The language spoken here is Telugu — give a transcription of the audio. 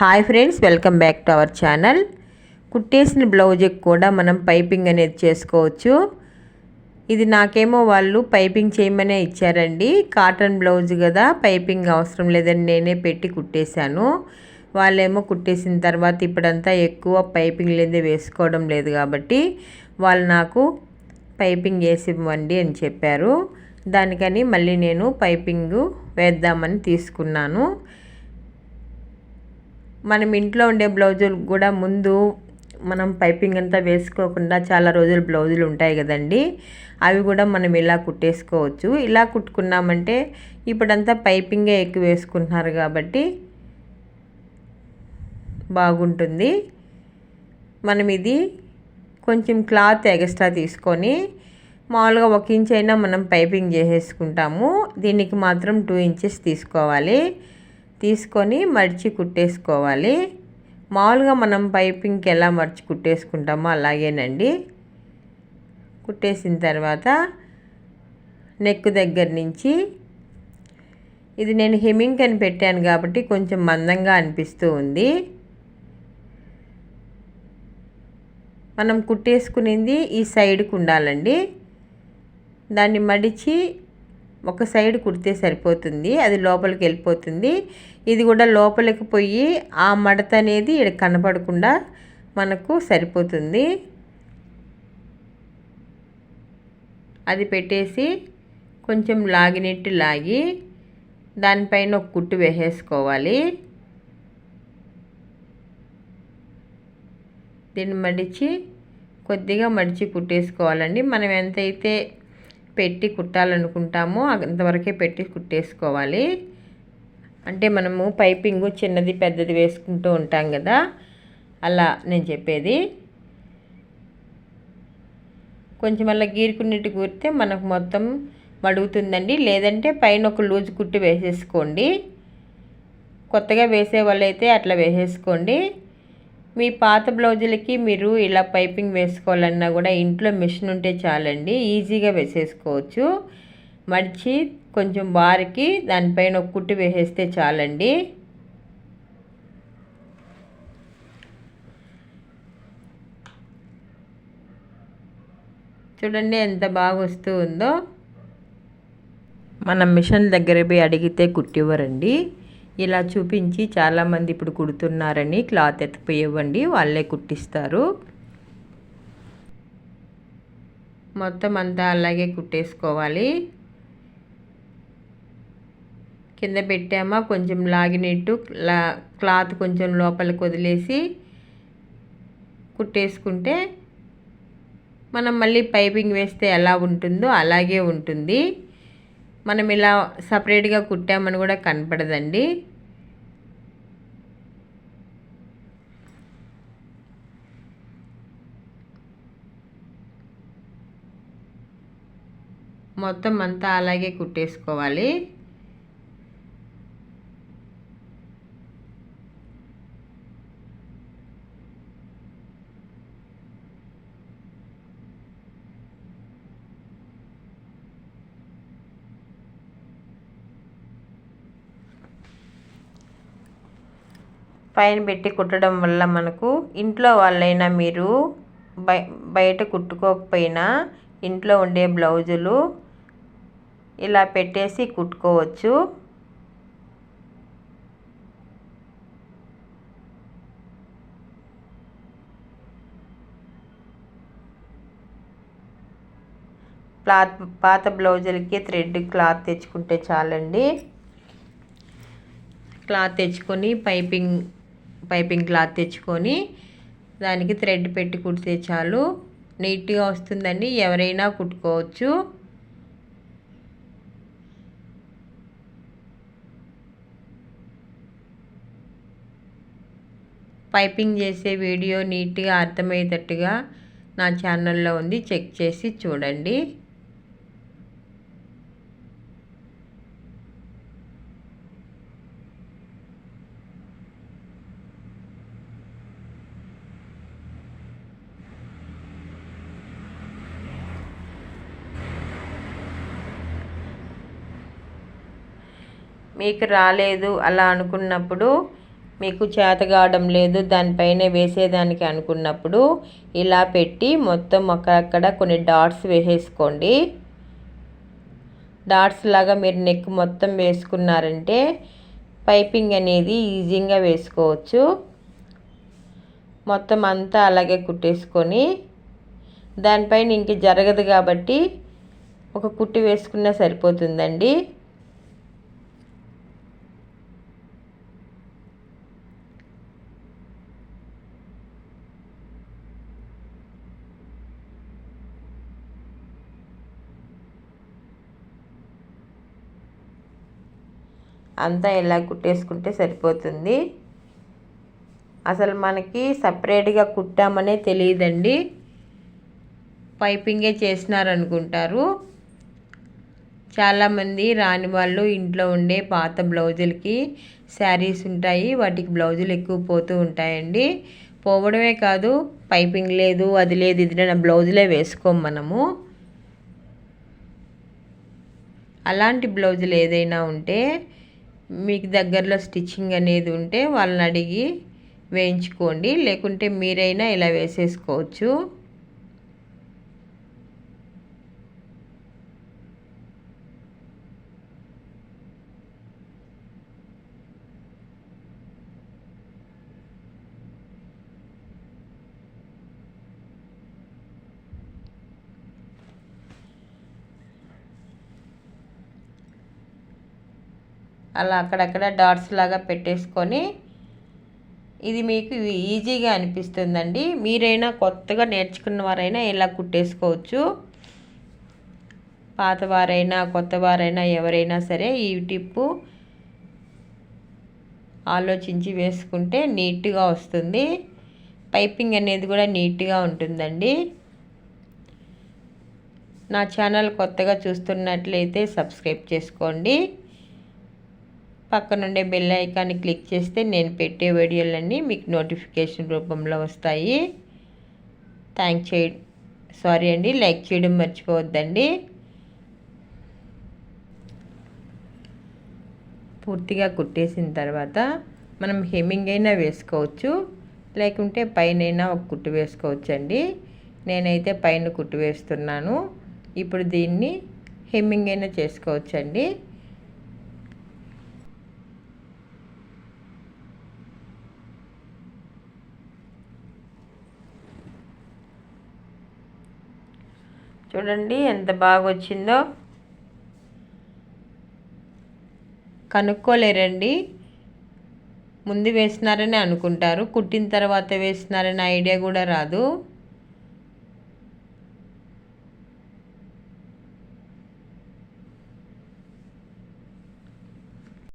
Hi friends welcome back to our channel. కుట్టేసిన బ్లౌజ్కి కూడా మనం పైపింగ్ అనేది చేసుకోవచ్చు. ఇది నాకేమో వాళ్ళు పైపింగ్ చేయమనే ఇచ్చారండి. కాటన్ బ్లౌజ్ కదా పైపింగ్ అవసరం లేదని నేనే పెట్టి కుట్టేశాను. వాళ్ళేమో కుట్టేసిన తర్వాత ఇప్పుడంతా ఎక్కువ పైపింగ్ లేదే వేసుకోవడం లేదు కాబట్టి వాళ్ళు నాకు పైపింగ్ వేసి ఇవ్వండి అని చెప్పారు. దానికని మళ్ళీ నేను పైపింగ్ వేద్దామని తీసుకున్నాను. మనం ఇంట్లో ఉండే బ్లౌజులు కూడా ముందు మనం పైపింగ్ అంతా వేసుకోకుండా చాలా రోజులు బ్లౌజులు ఉంటాయి కదండి. అవి కూడా మనం ఇలా కుట్టేసుకోవచ్చు. ఇలా కుట్టుకున్నామంటే ఇప్పుడంతా పైపింగే ఎక్కువ వేసుకుంటున్నారు కాబట్టి బాగుంటుంది. మనం ఇది కొంచెం క్లాత్ ఎక్స్ట్రా తీసుకొని మామూలుగా ఒక ఇంచ్ అయినా మనం పైపింగ్ చేసేసుకుంటాము. దీనికి మాత్రం టూ ఇంచెస్ తీసుకోవాలి. తీసుకొని మడిచి కుట్టేసుకోవాలి. మామూలుగా మనం పైపింగ్కి ఎలా మడిచి కుట్టేసుకుంటామో అలాగేనండి. కుట్టేసిన తర్వాత నెక్ దగ్గర నుంచి ఇది నేను హెమింగ్ అని పెట్టాను కాబట్టి కొంచెం మందంగా అనిపిస్తూ ఉంది. మనం కుట్టేసుకునేది ఈ సైడ్కి ఉండాలండి. దాన్ని మడిచి ఒక సైడ్ కుడితే సరిపోతుంది అది లోపలికి వెళ్ళిపోతుంది. ఇది కూడా లోపలికి పోయి ఆ మడత అనేది ఇక్కడ కనపడకుండా మనకు సరిపోతుంది. అది పెట్టేసి కొంచెం లాగినట్టు లాగి దానిపైన ఒక కుట్టు వేసేసుకోవాలి. దీన్ని మడిచి కొద్దిగా మడిచి కుట్టేసుకోవాలండి. మనం ఎంతైతే పెట్టి కుట్టాలనుకుంటామో అంతవరకే పెట్టి కుట్టేసుకోవాలి. అంటే మనము పైపింగ్ చిన్నది పెద్దది వేసుకుంటూ ఉంటాం కదా అలా నేను చెప్పేది. కొంచెం అలా గీరుకున్నట్టు కూరితే మనకు మొత్తం మడుగుతుందండి. లేదంటే పైన ఒక లూజ్ కుట్టు వేసేసుకోండి. కొత్తగా వేసే వాళ్ళైతే అట్లా వేసేసుకోండి. మీ పాత బ్లౌజులకి మీరు ఇలా పైపింగ్ వేసుకోవాలన్నా కూడా ఇంట్లో మిషన్ ఉంటే చాలండి. ఈజీగా వేసేసుకోవచ్చు. మడిచి కొంచెం బారికి దానిపైన ఒక కుట్టు వేసేస్తే చాలండి. చూడండి ఎంత బాగా వస్తూ ఉందో. మనం మిషన్ దగ్గర పోయి అడిగితే కుట్టివ్వరండి. ఇలా చూపించి చాలామంది ఇప్పుడు కుడుతున్నారని క్లాత్ ఎత్తిపోయివ్వండి వాళ్ళే కుట్టిస్తారు. మొత్తం అంతా అలాగే కుట్టేసుకోవాలి. కింద పెట్టామా కొంచెం లాగినట్టు లా క్లాత్ కొంచెం లోపలికి వదిలేసి కుట్టేసుకుంటే మనం మళ్ళీ పైపింగ్ వేస్తే ఎలా ఉంటుందో అలాగే ఉంటుంది. మనం ఇలా సపరేట్గా కుట్టామని కూడా కనపడదండి. మొత్తం అంతా అలాగే కుట్టేసుకోవాలి. పైన పెట్టి కుట్టడం వల్ల మనకు ఇంట్లో వాళ్ళైనా మీరు బయ బయట కుట్టుకోకపోయినా ఇంట్లో ఉండే బ్లౌజులు ఇలా పెట్టేసి కుట్టుకోవచ్చు. క్లాత్ పాత బ్లౌజులకి థ్రెడ్ క్లాత్ తెచ్చుకుంటే చాలండి. క్లాత్ తెచ్చుకొని పైపింగ్ పైపింగ్ క్లాత్ తెచ్చుకొని దానికి థ్రెడ్ పెట్టి కుడితే చాలు. నీట్గా వస్తుందండి ఎవరైనా కుట్టుకోవచ్చు. పైపింగ్ చేసే వీడియో నీట్గా అర్థమయ్యేటట్టుగా నా ఛానల్లో ఉంది. చెక్ చేసి చూడండి. మీకు రాలేదు అలా అనుకున్నప్పుడు మీకు చేత కావడం లేదు దానిపైన వేసేదానికి అనుకున్నప్పుడు ఇలా పెట్టి మొత్తం అక్కడక్కడ కొన్ని డాట్స్ వేసేసుకోండి. డాట్స్ లాగా మీరు నెక్ మొత్తం వేసుకున్నారంటే పైపింగ్ అనేది ఈజీగా వేసుకోవచ్చు. మొత్తం అంతా అలాగే కుట్టేసుకొని దానిపైన ఇంక జరగదు కాబట్టి ఒక కుట్టి వేసుకున్నా సరిపోతుందండి. అంతా ఇలా కుట్టేసుకుంటే సరిపోతుంది. అసలు మనకి సపరేట్గా కుట్టామనే తెలియదండి. పైపింగే చేసినారనుకుంటారు. చాలామంది రాని వాళ్ళు ఇంట్లో ఉండే పాత బ్లౌజులకి శారీస్ ఉంటాయి. వాటికి బ్లౌజులు ఎక్కువ పోతూ ఉంటాయండి. పోవడమే కాదు పైపింగ్ లేదు అది లేదు ఇది నా బ్లౌజులే వేసుకోం మనము. అలాంటి బ్లౌజులు ఏదైనా ఉంటే మీకు దగ్గరలో స్టిచ్చింగ్ అనేది ఉంటే వాళ్ళని అడిగి వేయించుకోండి. లేకుంటే మీరైనా ఇలా వేసేసుకోవచ్చు. అలా అక్కడక్కడ డాట్స్ లాగా పెట్టేసుకొని ఇది మీకు ఈజీగా అనిపిస్తుందండి. మీరైనా కొత్తగా నేర్చుకున్న వారైనా ఇలా కుట్టేసుకోవచ్చు. పాతవారైనా కొత్తవారైనా ఎవరైనా సరే ఈ టిప్పు ఆలోచించి వేసుకుంటే నీట్గా వస్తుంది. పైపింగ్ అనేది కూడా నీట్గా ఉంటుందండి. నా ఛానల్ కొత్తగా చూస్తున్నట్లయితే సబ్స్క్రైబ్ చేసుకోండి. పక్కనుండే బెల్ ఐకాన్ని క్లిక్ చేస్తే నేను పెట్టే వీడియోలన్నీ మీకు నోటిఫికేషన్ రూపంలో వస్తాయి. థ్యాంక్ చే సారీ అండి లైక్ చేయడం మర్చిపోవద్దండి. పూర్తిగా కుట్టేసిన తర్వాత మనం హెమ్మింగ్ అయినా వేసుకోవచ్చు. లేకుంటే పైన ఒక కుట్టు వేసుకోవచ్చు అండి నేనైతే పైన కుట్టు వేస్తున్నాను. ఇప్పుడు దీన్ని హెమ్మింగ్ అయినా చేసుకోవచ్చండి. చూడండి ఎంత బాగా వచ్చిందో కనుక్కోలేరండి. ముందు వేసినారని అనుకుంటారు. కుట్టిన తర్వాత వేసినారని ఐడియా కూడా రాదు.